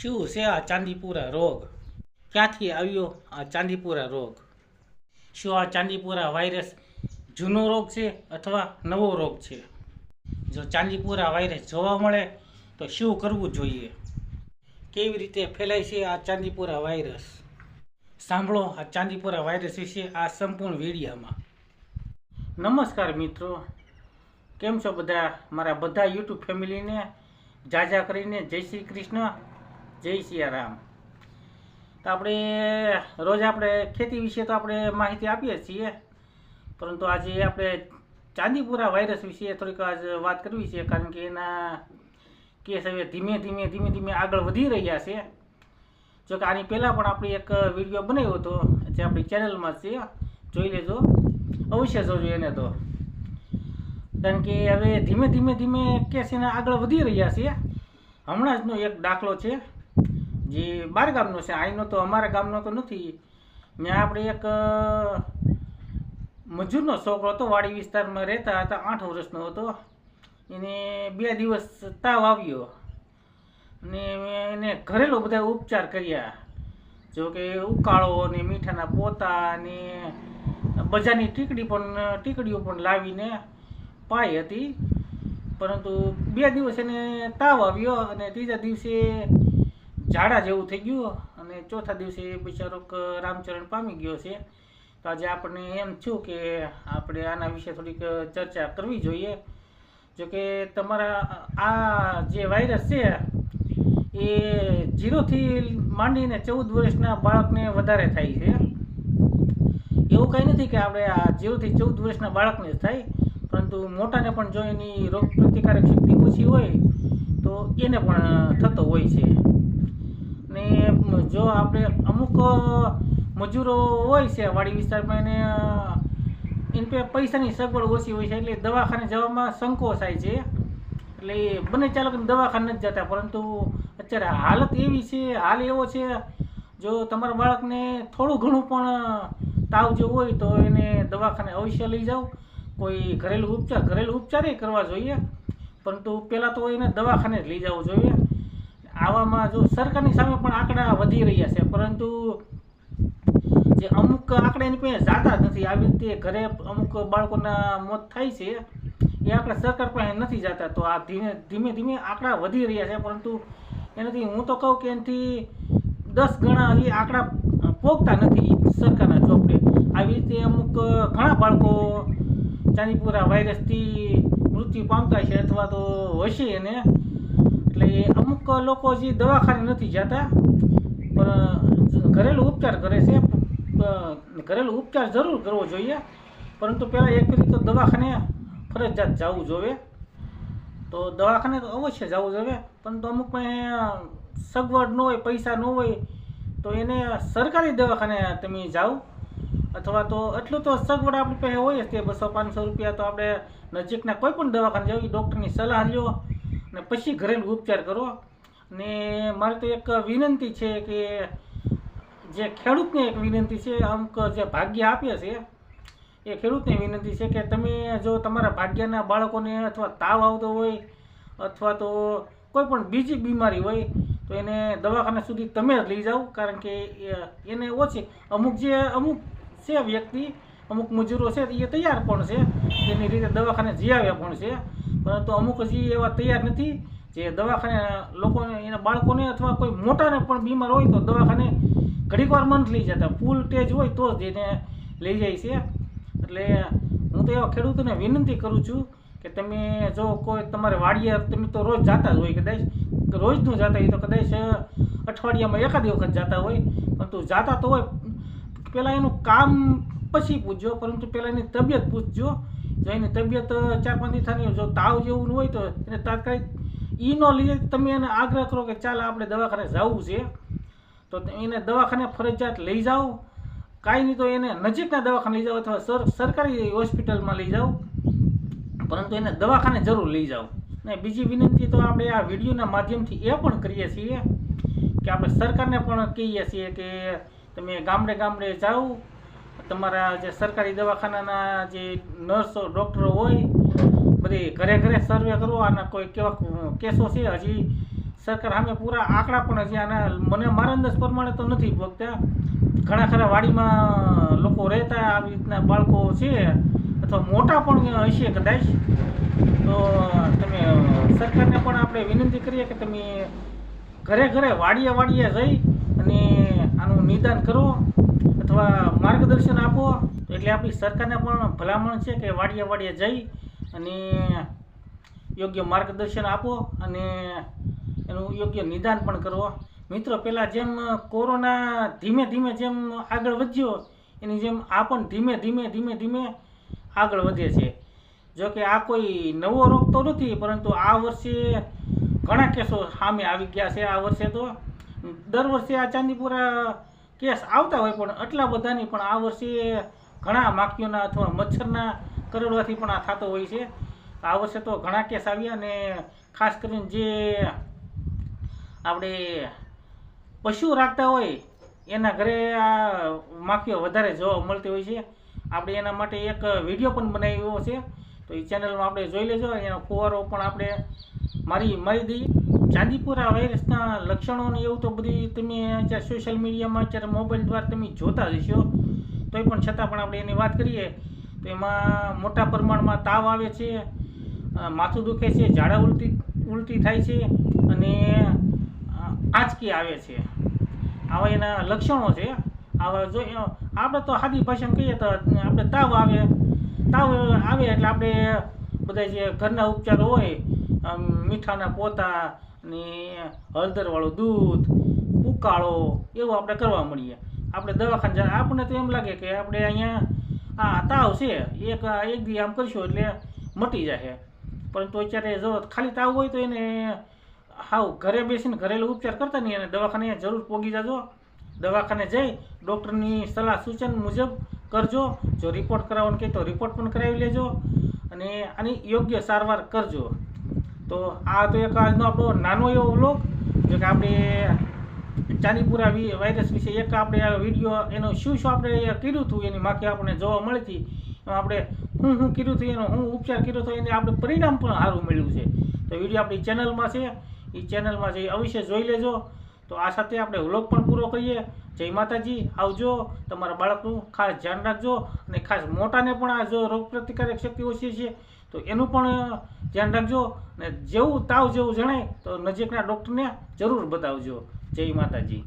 શું છે આ ચાંદીપુરા રોગ? ક્યાંથી આવ્યો આ ચાંદીપુરા રોગ? શું આ ચાંદીપુરા વાયરસ જૂનો રોગ છે અથવા નવો રોગ છે? જો ચાંદીપુરા વાયરસ જોવા મળે તો શું કરવું જોઈએ? કેવી રીતે ફેલાય છે આ ચાંદીપુરા વાયરસ? સાંભળો આ ચાંદીપુરા વાયરસ વિશે આ સંપૂર્ણ વિડીયોમાં. નમસ્કાર મિત્રો. કેમ છો બધા? મારા બધા યુટ્યુબ ફેમિલીને જાજા કરીને જય શ્રી કૃષ્ણ. જય સિયારામ. તો આપણે રોજ આપણે ખેતી વિશે તો આપણે માહિતી આપીએ છીએ. પરંતુ આજે આપણે ચાંદીપુરા વાયરસ વિશે થોડીક આજ વાત કરવી છે, કારણ કે એના કેસ હવે ધીમે ધીમે ધીમે ધીમે આગળ વધી રહ્યા છે. જો કે આની પહેલાં પણ આપણે એક વીડિયો બનાવ્યો હતો, જે આપણી ચેનલમાં છે. જોઈ લેજો. અવશ્ય જોજો એને તો. કારણ કે હવે ધીમે ધીમે ધીમે કેસ એના આગળ વધી રહ્યા છે. હમણાં જનો એક દાખલો છે. જે બાર ગામનો છે, આઈનો તો અમારા ગામનો તો નથી. ત્યાં આપણે એક મજૂરનો છોકરો હતો, વાડી વિસ્તારમાં રહેતા હતા, આઠ વર્ષનો હતો. એને બે દિવસ તાવ આવ્યો. અને એને ઘરેલું બધા ઉપચાર કર્યા. જો કે ઉકાળો ને મીઠાના પોતા ને બજારની ટીકડી પણ, ટીકડીઓ પણ લાવીને પાઈ હતી. પરંતુ બે દિવસ એને તાવ આવ્યો અને ત્રીજા દિવસે ઝાડા જેવું થઈ ગયું અને ચોથા દિવસે બિચારો રામચરણ પામી ગયો છે. તો આજે આપણને એમ થયું કે આપણે આના વિશે થોડીક ચર્ચા કરવી જોઈએ. જો કે તમારા આ જે વાયરસ છે, એ જીરોથી માંડીને ચૌદ વર્ષના બાળકને વધારે થાય છે. એવું કંઈ નથી કે આપણે આ જીરોથી ચૌદ વર્ષના બાળકને જ થાય. પરંતુ મોટાને પણ જો એની રોગ પ્રતિકારક શક્તિ ઓછી હોય, તો એને પણ થતો હોય છે. ને જો આપણે અમુક મજૂરો હોય છે વાડી વિસ્તારમાં એને એની પાસે પૈસાની સગવડ ઓછી હોય છે એટલે દવાખાને જવામાં સંકોચ થાય છે. એટલે બંને ચાલક દવાખાને નથી જતા, પરંતુ અત્યારે હાલત એવી છે, હાલ એવો છે, જો તમારા બાળકને થોડું ઘણું પણ તાવ જેવું હોય તો એને દવાખાને અવશ્ય લઈ જાઓ. કોઈ ઘરેલું ઉપચાર, ઘરેલું ઉપચારે કરવા જોઈએ. પરંતુ પહેલાં તો એને દવાખાને જ લઈ જવું જોઈએ. આવામાં જો સરકારની સામે પણ આંકડા વધી રહ્યા છે, પરંતુ જે અમુક આંકડા એની પાસે જાતા નથી. આવી રીતે ઘરે અમુક બાળકોના મોત થાય છે, એ આંકડા સરકાર પાસે નથી જતા. તો આ ધીમે ધીમે ધીમે આંકડા વધી રહ્યા છે, પરંતુ એનાથી હું તો કહું કે એનાથી દસ ગણા એ આંકડા પોગતા નથી સરકારના ચોપડે. આવી રીતે અમુક ઘણા બાળકો ચાંદીપુરા વાયરસથી મૃત્યુ પામતા છે અથવા તો હશે એને. એટલે અમુક લોકો જે દવાખાને નથી જતા, પણ ઘરેલું ઉપચાર કરે છે ઘરેલું ઉપચાર જરૂર કરવો જોઈએ. પરંતુ પહેલાં એક ફેરી તો દવાખાને ફરજિયાત જવું જોઈએ તો દવાખાને તો અવશ્ય જવું જોઈએ પરંતુ અમુક સગવડ ન હોય, પૈસા ન હોય, તો એને સરકારી દવાખાને તમે જાઓ. અથવા તો એટલું તો સગવડ આપણી પાસે હોય જ તે બસો પાંચસો રૂપિયા તો આપણે નજીકના કોઈ પણ દવાખાને જાઓ ડૉક્ટરની સલાહ લ્યો. અને પછી ઘરેલું ઉપચાર કરો. ને મારે તો એક વિનંતી છે કે જે ખેડૂતને એક વિનંતી છે અમુક જે ભાગ્ય આપે છે, એ ખેડૂતને વિનંતી છે કે તમે જો તમારા ભાગ્યના બાળકોને અથવા તાવ આવતો હોય અથવા તો કોઈ પણ બીજી બીમારી હોય, તો એને દવાખાના સુધી તમે જ લઈ જાઓ. કારણ કે એને ઓછી અમુક જે અમુક છે વ્યક્તિ, અમુક મજૂરો છે, એ તૈયાર પણ છે. એની રીતે દવાખાને જીવ્યા પણ છે. પરંતુ અમુક હજી એવા તૈયાર નથી જે દવાખાને લોકોને, એના બાળકોને અથવા કોઈ મોટાને પણ બીમાર હોય તો દવાખાને ઘડીક વાર મન લઈ જતા. ફૂલ ટેજ હોય તો જ એને લઈ જાય છે. એટલે હું તો એવા ખેડૂતોને વિનંતી કરું છું કે તમે જો કોઈ તમારે વાડીએ, તમે તો રોજ જાતા જ હોય કદાચ. રોજનું જાતા હોય તો કદાચ અઠવાડિયામાં એકાદ વખત જાતા હોય. પરંતુ જાતા તો હોય. પહેલાં એનું કામ પછી પૂછજો, પરંતુ પહેલાં એની તબિયત પૂછજો. જો એની તબિયત ચાર પાંચ દિવસની જો તાવ જેવું હોય તો એને તાત્કાલિક ઈનો લીધે તમે એને આગ્રહ કરો કે ચાલ આપણે દવાખાને જવું છે. તો એને દવાખાને ફરજિયાત લઈ જાઓ. કાંઈ નહીં તો એને નજીકના દવાખાને લઈ જાઓ અથવા સર, સરકારી હોસ્પિટલમાં લઈ જાઓ. પરંતુ એને દવાખાને જરૂર લઈ જાઓ. ને બીજી વિનંતી તો આપણે આ વિડીયોના માધ્યમથી એ પણ કરીએ છીએ કે આપણે સરકારને પણ કહીએ છીએ કે તમે ગામડે ગામડે જાઓ. તમારા જે સરકારી દવાખાનાના જે નર્સો, ડૉક્ટરો હોય, બધી ઘરે ઘરે સર્વે કરો આના કોઈ કેવા કેસો છે? હજી સરકાર સામે પૂરા આંકડા પણ હજી આના મને મારા અંદાજ પ્રમાણે તો નથી ભોગતા. ઘણા ખરા વાડીમાં લોકો રહેતા આવી રીતના બાળકો છે, અથવા મોટા પણ હશે કદાચ. તો તમે સરકારને પણ આપણે વિનંતી કરીએ કે તમે ઘરે ઘરે વાડીએ વાડીએ જઈ અને આનું નિદાન કરો. અથવા માર્ગદર્શન આપો એટલે આપણી સરકારને પણ ભલામણ છે કે વાડીએ વાડીએ જઈ અને યોગ્ય માર્ગદર્શન આપો અને એનું યોગ્ય નિદાન પણ કરો. મિત્રો, પહેલાં જેમ કોરોના ધીમે ધીમે જેમ આગળ વધ્યો, એની જેમ આ પણ ધીમે ધીમે ધીમે ધીમે આગળ વધે છે. જો કે આ કોઈ નવો રોગ તો નથી, પરંતુ આ વર્ષે ઘણા કેસો સામે આવી ગયા છે. આ વર્ષે તો દર વર્ષે આ ચાંદીપુરા કેસ આવતા હોય પણ આટલા બધાની પણ આ વર્ષે ઘણા માખીઓના અથવા મચ્છરના કરડવાથી પણ આ થતો હોય છે. આ વર્ષે તો ઘણા કેસ આવ્યા અને ખાસ કરીને જે આપણે પશુ રાખતા હોય એના ઘરે આ માખીઓ વધારે જોવા મળતી હોય છે. આપણે એના માટે એક વીડિયો પણ બનાવ્યો છે. તો એ ચેનલમાં આપણે જોઈ લેજો. એનો ફુવારો પણ આપણે મારી મારી દઈએ. ચાંદીપુરા વાયરસના લક્ષણો ને એવું તો બધી તમે અત્યારે સોશિયલ મીડિયામાં અત્યારે મોબાઈલ દ્વારા તમે જોતા જ હશો. તોય પણ છતાં પણ આપણે એની વાત કરીએ, તો એમાં મોટા પ્રમાણમાં તાવ આવે છે માથું દુખે છે, ઝાડા ઉલટી ઉલટી થાય છે અને આંચકી આવે છે. આવા એના લક્ષણો છે. આવા જો આપણે તો સાદી ભાષામાં કહીએ તો આપણે તાવ આવે તાવ આવે એટલે આપણે બધા જે ઘરના ઉપચાર હોય મીઠાના પોતા ને હળદરવાળું દૂધ, ઉકાળો, એવું આપણે કરવા મળીએ. આપણે દવાખાને જા આપણને તો એમ લાગે કે આપણે અહીંયા, આ તાવ છે, એક એક દી આમ કરશું એટલે મટી જશે પરંતુ અત્યારે જો ખાલી તાવ હોય તો એને હાવ ઘરે બેસીને ઘરેલું ઉપચાર કરતા નહીં અને દવાખાને જરૂર પોગી જાજો. દવાખાને જઈ, ડૉક્ટરની સલાહ સૂચન મુજબ કરજો. જો રિપોર્ટ કરાવવાનું કહે તો રિપોર્ટ પણ કરાવી લેજો અને આની યોગ્ય સારવાર કરજો. તો આ તો એક આજનો આપણો નાનો એવો વ્લોગ જો કે આપણે ચાંદીપુરા વાયરસ વિશે એક આપણે વીડિયો એનો શું શું આપણે કર્યું હતું, એની માખી આપણને જોવા મળી હતી. આપણે હું શું કર્યું હતું, એનો હું ઉપચાર કર્યો હતો, એને આપણે પરિણામ પણ સારું મળ્યું છે. તો વીડિયો આપણી ચેનલમાં છે એ ચેનલમાં જઈ અવશ્ય જોઈ લેજો. તો આ સાથે આપણે વ્લોગ પણ પૂરો કરીએ. જય માતાજી, આવજો. તમારા બાળકનું ખાસ ધ્યાન રાખજો અને ખાસ મોટાને પણ આ જો રોગ પ્રતિકારક શક્તિ ઓછી છે તો એનું પણ ધ્યાન રાખજો. ને જેવું તાવ જેવું જણાય, તો નજીકના ડૉક્ટરને જરૂર બતાવજો. જય માતાજી.